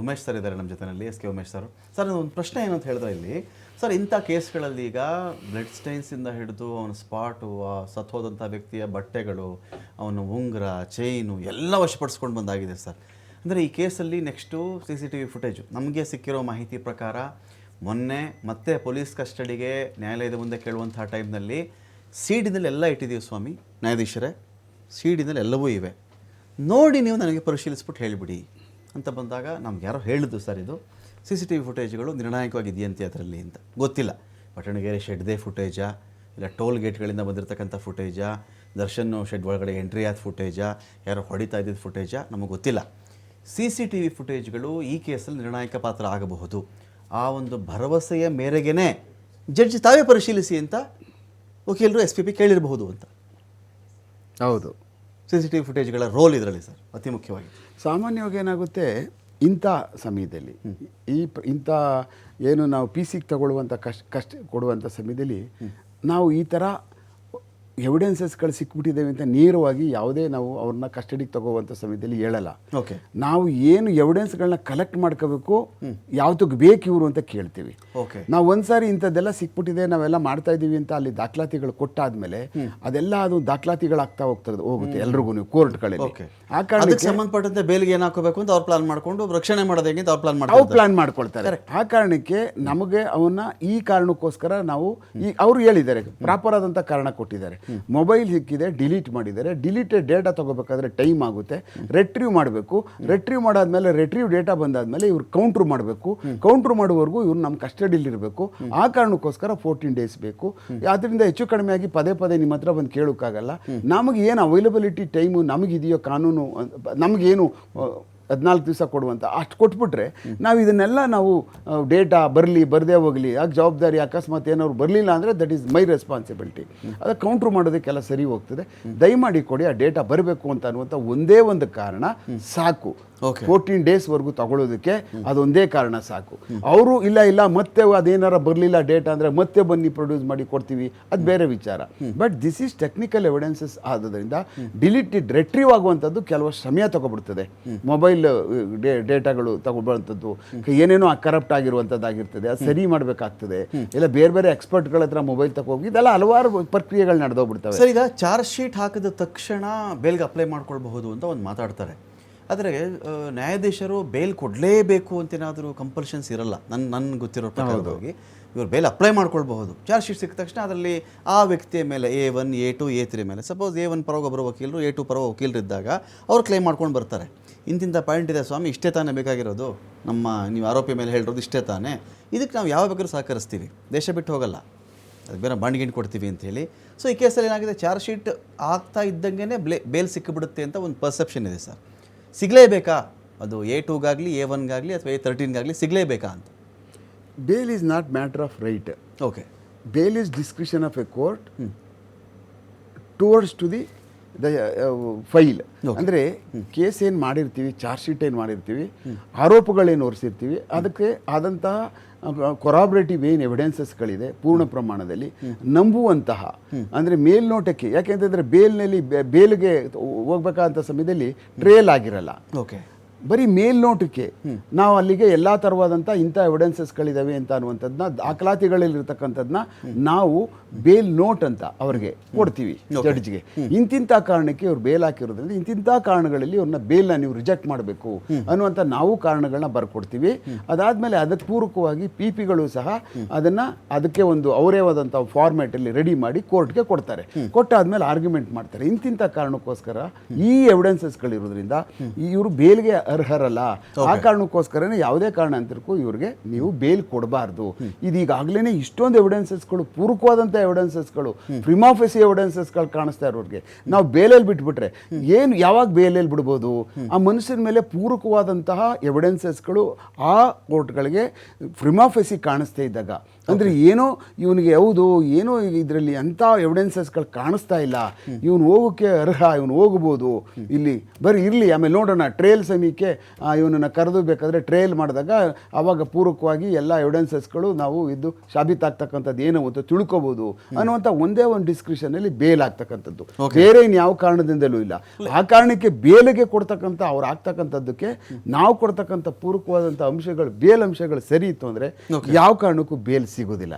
Umesh sir ಇದ್ದಾರೆ ನಮ್ಮ ಜೊತೆಯಲ್ಲಿ S K Umesh sir. Sir ಒಂದು ಪ್ರಶ್ನೆ ಏನು ಅಂತ ಹೇಳಿದ್ರೆ ಇಲ್ಲಿ, ಸರ್, ಇಂಥ ಕೇಸ್ಗಳಲ್ಲಿ ಈಗ ಬ್ಲಡ್ ಸ್ಟೈನ್ಸಿಂದ ಹಿಡಿದು ಅವನ ಸ್ಪಾಟು, ಆ ಸತ್ತೋದಂಥ ವ್ಯಕ್ತಿಯ ಬಟ್ಟೆಗಳು, ಅವನ ಉಂಗುರ, ಚೈನು ಎಲ್ಲ ವಶಪಡಿಸ್ಕೊಂಡು ಬಂದಾಗಿದೆ ಸರ್. ಅಂದರೆ ಈ ಕೇಸಲ್ಲಿ next C C T V footage, ನಮಗೆ ಸಿಕ್ಕಿರೋ ಮಾಹಿತಿ ಪ್ರಕಾರ ಮೊನ್ನೆ ಮತ್ತೆ ಪೊಲೀಸ್ ಕಸ್ಟಡಿಗೆ ನ್ಯಾಯಾಲಯದ ಮುಂದೆ ಕೇಳುವಂಥ ಟೈಮ್ನಲ್ಲಿ ಸೀಡಿನಲ್ಲಿ ಎಲ್ಲ ಇಟ್ಟಿದ್ದೀವಿ ಸ್ವಾಮಿ, ನ್ಯಾಯಾಧೀಶರೇ. ಸೀಡಿನಲ್ಲಿ ಎಲ್ಲವೂ ಇವೆ. ನೋಡಿ ನೀವು ನನಗೆ ಪರಿಶೀಲಿಸ್ಬಿಟ್ಟು ಹೇಳಿಬಿಡಿ. ಅಂತ ಬಂದಾಗ ನಮ್ಗೆ ಯಾರೋ ಹೇಳಿದ್ದು ಸರ್ ಇದು. ಸಿ ಸಿ ಟಿ ವಿ ಫುಟೇಜ್ಗಳು ನಿರ್ಣಾಯಕವಾಗಿದೆಯಂತೆ ಅದರಲ್ಲಿ ಅಂತ. ಗೊತ್ತಿಲ್ಲ. ಪಟ್ಟಣಗೆರೆ ಶೆಡ್ದೇ ಫುಟೇಜಾ, ಇಲ್ಲ ಟೋಲ್ ಗೇಟ್ಗಳಿಂದ ಬಂದಿರತಕ್ಕಂಥ ಫುಟೇಜಾ, ದರ್ಶನ್ ಶೆಡ್ ಒಳಗಡೆ ಎಂಟ್ರಿ ಆದ ಫುಟೇಜಾ, ಯಾರೋ ಹೊಡಿತಾ ಇದ್ದಿದ್ದ ಫುಟೇಜಾ, ನಮಗೆ ಗೊತ್ತಿಲ್ಲ. ಸಿ ಸಿ ಟಿ ವಿ ಫುಟೇಜ್ಗಳು ಈ ಕೇಸಲ್ಲಿ ನಿರ್ಣಾಯಕ ಪಾತ್ರ ಆಗಬಹುದು. ಆ ಒಂದು ಭರವಸೆಯ ಮೇರೆಗೇ ಜಡ್ಜ್ ತಾವೇ ಪರಿಶೀಲಿಸಿ ಅಂತ ವಕೀಲರು ಎಸ್ ಪಿ ಪಿ ಕೇಳಿರಬಹುದು ಅಂತ. ಹೌದು. ಸಿ ಸಿ ಟಿ ವಿ ಫುಟೇಜ್ಗಳ ರೋಲ್ ಇದರಲ್ಲಿ ಸರ್ ಅತಿ ಮುಖ್ಯವಾಗಿ. ಸಾಮಾನ್ಯವಾಗಿ ಏನಾಗುತ್ತೆ ಇಂಥ ಸಮಯದಲ್ಲಿ ಈ ಪ ಇಂಥ ಏನು ನಾವು ಪಿ ಸಿಗೆ ತಗೊಳ್ಳುವಂಥ ಕಷ್ಟ ಕಷ್ಟ ಕೊಡುವಂಥ ಸಮಯದಲ್ಲಿ ನಾವು ಈ ಥರ ಎವಿಡೆನ್ಸಸ್ಗಳು ಸಿಕ್ಬಿಟ್ಟಿದ್ದೇವೆ ಅಂತ ನೇರವಾಗಿ ಯಾವುದೇ ನಾವು ಅವ್ರನ್ನ ಕಸ್ಟಡಿಗೆ ತಗೋವಂಥ ಸಮಯದಲ್ಲಿ ಹೇಳಲ್ಲ. ಓಕೆ ನಾವು ಏನು ಎವಿಡೆನ್ಸ್ ಎವಿಡೆನ್ಸ್ಗಳನ್ನ ಕಲೆಕ್ಟ್ ಮಾಡ್ಕೋಬೇಕು ಯಾವ್ದಕ್ಕೆ ಬೇಕು ಇವರು ಅಂತ ಕೇಳ್ತೀವಿ. ಓಕೆ ನಾವು ಒಂದ್ಸಾರಿ ಇಂಥದ್ದೆಲ್ಲ ಸಿಕ್ಬಿಟ್ಟಿದೆ ನಾವೆಲ್ಲ ಮಾಡ್ತಾ ಇದ್ದೀವಿ ಅಂತ ಅಲ್ಲಿ ದಾಖಲಾತಿಗಳು ಕೊಟ್ಟಾದ್ಮೇಲೆ ಅದೆಲ್ಲ ಅದು ದಾಖಲಾತಿಗಳಾಗ್ತಾ ಹೋಗ್ತದೆ ಹೋಗುತ್ತೆ ಎಲ್ರಿಗೂ ಕೋರ್ಟ್ಗಳಲ್ಲಿ ಓಕೆ ಆ ಕಾರಣ ಕಾರಣಕ್ಕೆ ಸಂಬಂಧಪಟ್ಟಂತೆ ಬೇಲ್ಗೆ ಏನು ಹಾಕೋಬೇಕು ಅಂತ ಅವ್ರು ಪ್ಲಾನ್ ಮಾಡ್ಕೊಂಡು ರಕ್ಷಣೆ ಮಾಡೋದು ಹೇಗೆ ಅವ್ರು ಪ್ಲಾನ್ ಮಾಡ್ತಾರೆ ಮಾಡ್ತಾರೆ ಪ್ಲಾನ್ ಮಾಡ್ಕೊಳ್ತಾರೆ. ಆ ಕಾರಣಕ್ಕೆ ನಮಗೆ ಅವನ್ನ ಈ ಕಾರಣಕ್ಕೋಸ್ಕರ ನಾವು ಈ ಅವರು ಹೇಳಿದ್ದಾರೆ ಪ್ರಾಪರ್ ಆದಂಥ ಕಾರಣ ಕೊಟ್ಟಿದ್ದಾರೆ. ಮೊಬೈಲ್ ಸಿಕ್ಕಿದೆ ಡಿಲೀಟ್ ಮಾಡಿದ್ದಾರೆ. ಡಿಲೀಟೆಡ್ ಡೇಟಾ ತಗೋಬೇಕಾದ್ರೆ ಟೈಮ್ ಆಗುತ್ತೆ. ರೆಟ್ರೀವ್ ಮಾಡಬೇಕು. ರೆಟ್ರೀವ್ ಮಾಡಾದ್ಮೇಲೆ ರೆಟ್ರೀವ್ ಡೇಟಾ ಬಂದಾದ್ಮೇಲೆ ಇವ್ರು ಕೌಂಟ್ರ್ ಮಾಡಬೇಕು. ಕೌಂಟ್ರ್ ಮಾಡುವವರೆಗೂ ಇವ್ರು ನಮ್ಮ ಕಸ್ಟಡಿಯಲ್ಲಿರಬೇಕು ಆ ಕಾರಣಕ್ಕೋಸ್ಕರ ಫೋರ್ಟೀನ್ ಡೇಸ್ ಬೇಕು. ಅದರಿಂದ ಹೆಚ್ಚು ಕಡಿಮೆ ಆಗಿ ಪದೇ ಪದೇ ನಿಮ್ಮ ಹತ್ರ ಬಂದು ಕೇಳೋಕ್ಕಾಗಲ್ಲ. ನಮಗೆ ಏನು ಅವೈಲಬಿಲಿಟಿ ಟೈಮು ನಮಗಿದೆಯೋ ಕಾನೂನು, ನಮಗೇನು ಹದಿನಾಲ್ಕು ದಿವಸ ಕೊಡುವಂಥ ಅಷ್ಟು ಕೊಟ್ಬಿಟ್ರೆ ನಾವು ಇದನ್ನೆಲ್ಲ ನಾವು ಡೇಟಾ ಬರಲಿ ಬರದೇ ಹೋಗಲಿ ಯಾಕೆ ಜವಾಬ್ದಾರಿ ಅಕಸ್ಮಾತ್ ಏನಾದ್ರು ಬರಲಿಲ್ಲ ಅಂದರೆ ದಟ್ ಈಸ್ ಮೈ ರೆಸ್ಪಾನ್ಸಿಬಿಲಿಟಿ ಅದಕ್ಕೆ ಕೌಂಟ್ರ್ ಮಾಡೋದಕ್ಕೆಲ್ಲ ಸರಿ ಹೋಗ್ತದೆ. ದಯಮಾಡಿ ಕೊಡಿ ಆ ಡೇಟಾ ಬರಬೇಕು ಅಂತ ಅನ್ನುವಂಥ ಒಂದೇ ಒಂದು ಕಾರಣ ಸಾಕು. ಫೋರ್ಟೀನ್ ಡೇಸ್ವರೆಗೂ ತಗೊಳ್ಳೋದಕ್ಕೆ ಅದೊಂದೇ ಕಾರಣ ಸಾಕು. ಅವರು ಇಲ್ಲ ಇಲ್ಲ ಮತ್ತೆ ಅದೇನಾರ ಬರಲಿಲ್ಲ ಡೇಟಾ ಅಂದರೆ ಮತ್ತೆ ಬನ್ನಿ ಪ್ರೊಡ್ಯೂಸ್ ಮಾಡಿ ಕೊಡ್ತೀವಿ. ಅದು ಬೇರೆ ವಿಚಾರ. But this is technical evidences ಆದ್ದರಿಂದ ಡಿಲೀಟೆಡ್ ರೆಟ್ರೀವ್ ಆಗುವಂಥದ್ದು ಕೆಲವಷ್ಟು ಸಮಯ ತಗೊಬಿಡ್ತದೆ. ಮೊಬೈಲ್ ಡೇಟಾಗಳು ತಗೊಳ್ಳುವಂಥದ್ದು ಏನೇನೋ ಕರಪ್ಟ್ ಆಗಿರುವಂಥದ್ದಾಗಿರ್ತದೆ ಅದು ಸರಿ ಮಾಡಬೇಕಾಗ್ತದೆ. ಇಲ್ಲ ಬೇರೆ ಬೇರೆ ಎಕ್ಸ್ಪರ್ಟ್ಗಳ ಹತ್ರ ಮೊಬೈಲ್ ತಗೋಗಿ ಇದೆಲ್ಲ ಹಲವಾರು ಪ್ರಕ್ರಿಯೆಗಳು ನಡೆದೋಗ್ಬಿಡ್ತವೆ. ಸರ್ ಈಗ ಚಾರ್ಜ್ ಶೀಟ್ ಹಾಕಿದ ತಕ್ಷಣ ಬೇಲ್ಗೆ ಅಪ್ಲೈ ಮಾಡ್ಕೊಳ್ಬಹುದು ಅಂತ ಒಂದು ಮಾತಾಡ್ತಾರೆ. ಆದರೆ ನ್ಯಾಯಾಧೀಶರು ಬೇಲ್ ಕೊಡಲೇಬೇಕು ಅಂತೇನಾದರೂ ಕಂಪಲ್ಷನ್ಸ್ ಇರಲ್ಲ. ನನ್ನ ನನ್ನ ಗೊತ್ತಿರೋ ಪ್ರಕಾರವಾಗಿ ಇವರು ಬೇಲ್ ಅಪ್ಲೈ ಮಾಡ್ಕೊಳ್ಬಹುದು. ಚಾರ್ಜ್ ಶೀಟ್ ಸಿಕ್ಕ ತಕ್ಷಣ ಅದರಲ್ಲಿ ಆ ವ್ಯಕ್ತಿಯ ಮೇಲೆ A one A two A three ಮೇಲೆ ಸಪೋಸ್ ಎ ಒನ್ ಪರವಾಗಿ ಒಬ್ಬರು ವಕೀಲರು ಎ ಟು ಪರವಾಗಿ ವಕೀಲರು ಇದ್ದಾಗ ಅವ್ರು ಕ್ಲೈಮ್ ಮಾಡ್ಕೊಂಡು ಬರ್ತಾರೆ. ಇಂತಿಂಥ ಪಾಯಿಂಟ್ ಇದೆ ಸ್ವಾಮಿ ಇಷ್ಟೇ ತಾನೇ ಬೇಕಾಗಿರೋದು. ನಮ್ಮ ನೀವು ಆರೋಪಿ ಮೇಲೆ ಹೇಳಿರೋದು ಇಷ್ಟೇ ತಾನೇ. ಇದಕ್ಕೆ ನಾವು ಯಾವ ಬೇಕಾದ್ರೂ ಸಹಕರಿಸ್ತೀವಿ. ದೇಶ ಬಿಟ್ಟು ಹೋಗಲ್ಲ. ಅದು ಬೇರೆ ಬಾಂಡ್ಗಿಂಡ್ ಕೊಡ್ತೀವಿ ಅಂತ ಹೇಳಿ. ಸೊ ಈ ಕೇಸಲ್ಲಿ ಏನಾಗಿದೆ? ಚಾರ್ಜ್ ಶೀಟ್ ಆಗ್ತಾ ಇದ್ದಂಗೆ ಬ್ಲೇ ಬೇಲ್ ಸಿಕ್ಕಿಬಿಡುತ್ತೆ ಅಂತ ಒಂದು ಪರ್ಸೆಪ್ಷನ್ ಇದೆ ಸರ್. ಸಿಗಲೇಬೇಕಾ? ಅದು ಎ ಟೂಗಾಗಲಿ ಎ ಒನ್ಗಾಗಲಿ ಅಥವಾ ಎ ತರ್ಟೀನ್ಗಾಗಲಿ ಸಿಗಲೇಬೇಕಾ ಅಂತ? Bail is not matter of right okay bail is discretion of a court towards to the the file. ಅಂದರೆ ಕೇಸ್ ಏನು ಮಾಡಿರ್ತೀವಿ ಚಾರ್ಜ್ ಶೀಟ್ ಏನು ಮಾಡಿರ್ತೀವಿ ಆರೋಪಗಳೇನು ಹೊರಿಸಿರ್ತೀವಿ ಅದಕ್ಕೆ ಆದಂತಹ ಕೊರಾಬ್ರೇಟಿವ್ ಏನು ಎವಿಡೆನ್ಸಸ್ಗಳಿದೆ ಪೂರ್ಣ ಪ್ರಮಾಣದಲ್ಲಿ ನಂಬುವಂತಹ ಅಂದ್ರೆ ಮೇಲ್ನೋಟಕ್ಕೆ ಯಾಕೆಂತಂದರೆ ಬೇಲ್ನಲ್ಲಿ ಬೇಲ್ಗೆ ಹೋಗ್ಬೇಕಾದಂಥ ಸಮಯದಲ್ಲಿ ಟ್ರೇಲ್ ಆಗಿರಲ್ಲ. ಓಕೆ. ಬರೀ ಮೇಲ್ನೋಟಕ್ಕೆ ನಾವು ಅಲ್ಲಿಗೆ ಎಲ್ಲ ಥರವಾದಂಥ ಇಂಥ ಎವಿಡೆನ್ಸಸ್ಗಳಿದಾವೆ ಅಂತ ಅನ್ನುವಂಥದ್ದನ್ನ ದಾಖಲಾತಿಗಳಲ್ಲಿರ್ತಕ್ಕಂಥದ್ದನ್ನ ನಾವು ಬೇಲ್ ನೋಟ್ ಅಂತ ಅವ್ರಿಗೆ ಕೊಡ್ತೀವಿ ಜಡ್ಜ್ಗೆ ಇಂತಿಂಥ ಕಾರಣಕ್ಕೆ ಇವ್ರು ಬೇಲ್ ಹಾಕಿರೋದ್ರಿಂದ ಇಂತಿಂಥ ಕಾರಣಗಳಲ್ಲಿ ಅವ್ರನ್ನ ಬೇಲ್ನ ನೀವು ರಿಜೆಕ್ಟ್ ಮಾಡಬೇಕು ಅನ್ನುವಂಥ ನಾವು ಕಾರಣಗಳನ್ನ ಬರ್ಕೊಡ್ತೀವಿ. ಅದಾದಮೇಲೆ ಅದಕ್ಕೆ ಪೂರಕವಾಗಿ ಪಿ ಪಿಗಳು ಸಹ ಅದನ್ನ ಅದಕ್ಕೆ ಒಂದು ಅವರೇ ಆದಂಥ ಫಾರ್ಮ್ಯಾಟಲ್ಲಿ ರೆಡಿ ಮಾಡಿ ಕೋರ್ಟ್ಗೆ ಕೊಡ್ತಾರೆ. ಕೊಟ್ಟಾದ್ಮೇಲೆ ಆರ್ಗ್ಯುಮೆಂಟ್ ಮಾಡ್ತಾರೆ. ಇಂತಿಂಥ ಕಾರಣಕ್ಕೋಸ್ಕರ ಈ ಎವಿಡೆನ್ಸಸ್ಗಳಿರೋದ್ರಿಂದ ಇವರು ಬೇಲ್ಗೆ ಅರ್ಹರಲ್ಲ. ಆ ಕಾರಣಕ್ಕೋಸ್ಕರನೇ ಯಾವುದೇ ಕಾರಣಾಂತರಕ್ಕೂ ಇವ್ರಿಗೆ ನೀವು ಬೇಲ್ ಕೊಡಬಾರ್ದು. ಇದೀಗಾಗಲೇ ಇಷ್ಟೊಂದು ಎವಿಡೆನ್ಸಸ್ಗಳು ಪೂರಕವಾದಂಥ ಎವಿಡೆನ್ಸಸ್ಗಳು ಪ್ರಿಮಾಫೆಸಿ ಎವಿಡೆನ್ಸಸ್ಗಳು ಕಾಣಿಸ್ತಾ ಇರೋರಿಗೆ. ನಾವು ಬೇಲಲ್ಲಿ ಬಿಟ್ಬಿಟ್ರೆ ಏನು ಯಾವಾಗ ಬೇಲಲ್ಲಿ ಬಿಡ್ಬೋದು? ಆ ಮನುಷ್ಯನ ಮೇಲೆ ಪೂರಕವಾದಂತಹ ಎವಿಡೆನ್ಸಸ್ಗಳು ಆ ಕೋರ್ಟ್ಗಳಿಗೆ ಪ್ರಿಮಾಫೆಸಿ ಕಾಣಿಸ್ತಾ ಇದ್ದಾಗ. ಅಂದರೆ ಏನೋ ಇವನಿಗೆ ಹೌದು ಏನೋ ಇದರಲ್ಲಿ ಅಂಥ ಎವಿಡೆನ್ಸಸ್ಗಳು ಕಾಣಿಸ್ತಾ ಇಲ್ಲ. ಇವನು ಹೋಗೋಕ್ಕೆ ಅರ್ಹ ಇವನು ಹೋಗ್ಬೋದು. ಇಲ್ಲಿ ಬರೀ ಇರಲಿ ಆಮೇಲೆ ನೋಡೋಣ ಟ್ರೇಲ್ ಸಮೀಕ್ಷೆ ಕಾರಣಕ್ಕೆ ಇವನನ್ನು ಕರೆದು ಬೇಕಾದರೆ ಟ್ರೇಲ್ ಮಾಡಿದಾಗ ಆವಾಗ ಪೂರಕವಾಗಿ ಎಲ್ಲ ಎವಿಡೆನ್ಸಸ್ಗಳು ನಾವು ಇದು ಸಾಬೀತಾಗ್ತಕ್ಕಂಥದ್ದು ಏನು ಅಂತ ತಿಳ್ಕೊಬೋದು ಅನ್ನುವಂಥ ಒಂದೇ ಒಂದು ಡಿಸ್ಕ್ರಿಷನಲ್ಲಿ ಬೇಲ್ ಆಗ್ತಕ್ಕಂಥದ್ದು ಬೇರೆ ಇನ್ಯಾವ ಕಾರಣದಿಂದಲೂ ಇಲ್ಲ. ಆ ಕಾರಣಕ್ಕೆ ಬೇಲಿಗೆ ಕೊಡ್ತಕ್ಕಂಥ ಅವ್ರು ಆಗ್ತಕ್ಕಂಥದ್ದಕ್ಕೆ ನಾವು ಕೊಡ್ತಕ್ಕಂಥ ಪೂರಕವಾದಂಥ ಅಂಶಗಳು ಬೇಲ್ ಅಂಶಗಳು ಸರಿ ಇತ್ತು ಅಂದರೆ ಯಾವ ಕಾರಣಕ್ಕೂ ಬೇಲ್ ಸಿಗೋದಿಲ್ಲ.